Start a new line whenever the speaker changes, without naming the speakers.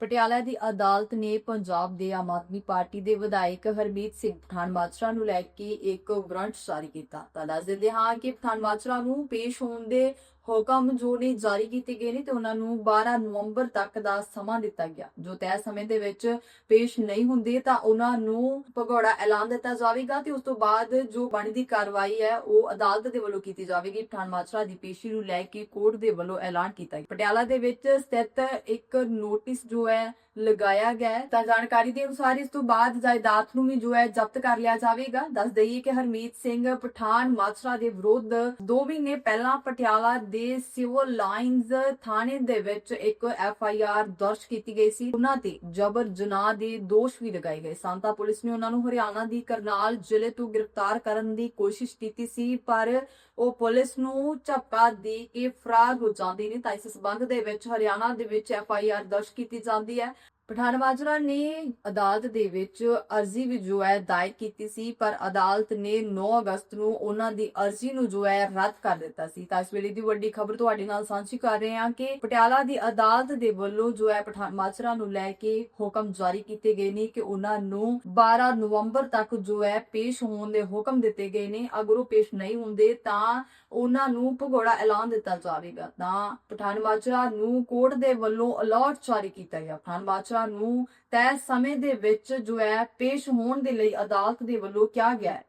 ਪਟਿਆਲਾ ਦੀ ਅਦਾਲਤ ਨੇ ਪੰਜਾਬ ਦੇ ਆਮ ਆਦਮੀ ਪਾਰਟੀ ਦੇ ਵਿਧਾਇਕ ਹਰਮੀਤ ਸਿੰਘ ਪਠਾਨ ਮਾਜਰਾ ਨੂੰ ਲੈ ਕੇ ਇੱਕ ਵਾਰੰਟ ਜਾਰੀ ਕੀਤਾ। ਤਾਂ ਦੱਸ ਦਿੰਦੇ ਹਾਂ ਕਿ ਪਠਾਨ ਮਾਜਰਾ ਨੂੰ ਪੇਸ਼ ਹੋਣ ਦੇ ਹੁਕਮ ਜੋ ਨੇ ਜਾਰੀ ਕੀਤੇ ਗਏ ਨੇ ਤੇ ਉਹਨਾਂ ਨੂੰ 12 ਨਵੰਬਰ ਤੱਕ ਦਾ ਸਮਾਂ ਦਿੱਤਾ ਗਿਆ। ਜੋ ਤੈਅ ਸਮੇਂ ਦੇ ਵਿੱਚ ਪੇਸ਼ ਨਹੀਂ ਹੁੰਦੇ ਤਾਂ ਉਹਨਾਂ ਨੂੰ ਭਗੌੜਾ ਐਲਾਨ ਦਿੱਤਾ ਜਾਵੇਗਾ ਤੇ ਉਸ ਤੋਂ ਬਾਅਦ ਜੋ ਬਣਦੀ ਕਾਰਵਾਈ ਹੈ, ਉਹ ਅਦਾਲਤ ਦੇ ਵੱਲੋਂ ਕੀਤੀ ਜਾਵੇਗੀ। ਪਠਾਨ ਮਾਜਰਾ ਦੀ ਪੇਸ਼ੀ ਨੂੰ ਲੈ ਕੇ ਕੋਰਟ ਦੇ ਵੱਲੋਂ ਐਲਾਨ ਕੀਤਾ ਗਿਆ। ਪਟਿਆਲਾ ਦੇ ਵਿੱਚ ਸਥਿਤ ਇੱਕ ਨੋਟਿਸ ਜੋ ਹੈ, ਲਗਾਇਆ ਗਿਆ ਤਾਂ ਜਾਣਕਾਰੀ ਦੇ ਅਨੁਸਾਰ ਇਸ ਤੋਂ ਬਾਅਦ ਜਾਇਦਾਦ ਨੂੰ ਵੀ ਜੋ ਹੈ, ਜ਼ਬਤ ਕਰ ਲਿਆ ਜਾਵੇਗਾ। ਦੱਸ ਦਈਏ ਕਿ ਹਰਮੀਤ ਸਿੰਘ ਪਠਾਨ ਮਾਜਰਾ ਦੇ ਵਿਰੁੱਧ 2 ਮਹੀਨੇ ਪਹਿਲਾਂ ਪਟਿਆਲਾ ਦੇ ਸਿਵਲ ਲਾਈਨਜ਼ ਥਾਣੇ ਦੇ ਵਿੱਚ ਇੱਕ ਐਫ ਆਈ ਆਰ ਦਰਜ ਕੀਤੀ ਗਈ ਸੀ। ਉਹਨਾਂ ਤੇ ਜਬਰ ਜਨਾਹ ਦੇ ਦੋਸ਼ ਵੀ ਲਗਾਏ ਗਏ। ਸਨ ਤਾਂ ਪੁਲਿਸ ਨੇ ਉਹਨਾਂ ਨੂੰ ਹਰਿਆਣਾ ਦੀ ਕਰਨਾਲ ਜ਼ਿਲ੍ਹੇ ਤੋਂ ਗ੍ਰਿਫਤਾਰ ਕਰਨ ਦੀ ਕੋਸ਼ਿਸ਼ ਕੀਤੀ ਸੀ, ਪਰ ਉਹ ਪੁਲਿਸ ਨੂੰ ਝਪਕਾ ਦੇ ਕੇ ਫਰਾਰ ਹੋ ਜਾਂਦੇ ਨੇ। ਤਾਂ ਇਸ ਸਬੰਧ ਦੇ ਵਿੱਚ ਹਰਿਆਣਾ ਦੇ ਵਿੱਚ ਐਫ ਆਈ ਆਰ ਦਰਜ ਕੀਤੀ ਜਾਂਦੀ ਹੈ। ਪਠਾਨ ਮਾਜਰਾ ਨੇ ਅਦਾਲਤ ਦੇ ਵਿੱਚ ਅਰਜ਼ੀ ਵੀ ਜੋ ਹੈ ਦਾਇਰ ਕੀਤੀ ਸੀ, ਪਰ ਅਦਾਲਤ ਨੇ 9 ਅਗਸਤ ਨੂੰ ਉਹਨਾਂ ਦੀ ਅਰਜ਼ੀ ਨੂੰ ਜੋ ਹੈ ਰੱਦ ਕਰ ਦਿੱਤਾ ਸੀ। ਤਾਂ ਇਸ ਵੇਲੇ ਦੀ ਵੱਡੀ ਖਬਰ ਤੁਹਾਡੇ ਨਾਲ ਸਾਂਝੀ ਕਰ ਰਹੇ ਹਾਂ ਕਿ ਪਟਿਆਲਾ ਦੀ ਅਦਾਲਤ ਦੇ ਵੱਲੋਂ ਜੋ ਹੈ ਪਠਾਨ ਨੂੰ ਲੈ ਕੇ ਹੁਕਮ ਜਾਰੀ ਕੀਤੇ ਗਏ ਨੇ ਕਿ ਉਹਨਾਂ ਨੂੰ 12 ਨਵੰਬਰ ਤੱਕ ਜੋ ਹੈ ਪੇਸ਼ ਹੋਣ ਦੇ ਹੁਕਮ ਦਿੱਤੇ ਗਏ ਨੇ। ਅਗਰ ਉਹ ਪੇਸ਼ ਨਹੀਂ ਹੁੰਦੇ ਤਾਂ ਉਹਨਾਂ ਨੂੰ ਭਗੌੜਾ ਐਲਾਨ ਦਿੱਤਾ ਜਾਵੇਗਾ। ਤਾਂ ਪਠਾਨ ਮਾਜਰਾ ਨੂੰ ਕੋਰਟ ਦੇ ਵੱਲੋਂ ਅਲਰਟ ਜਾਰੀ ਕੀਤਾ ਗਿਆ। ਪਠਾਨ ਮਾਜਰਾ ਨੂੰ ਤੈਅ ਸਮੇਂ ਦੇ ਵਿੱਚ ਜੋ ਹੈ ਪੇਸ਼ ਹੋਣ ਦੇ ਲਈ ਅਦਾਲਤ ਦੇ ਵੱਲੋਂ ਕਿਹਾ ਗਿਆ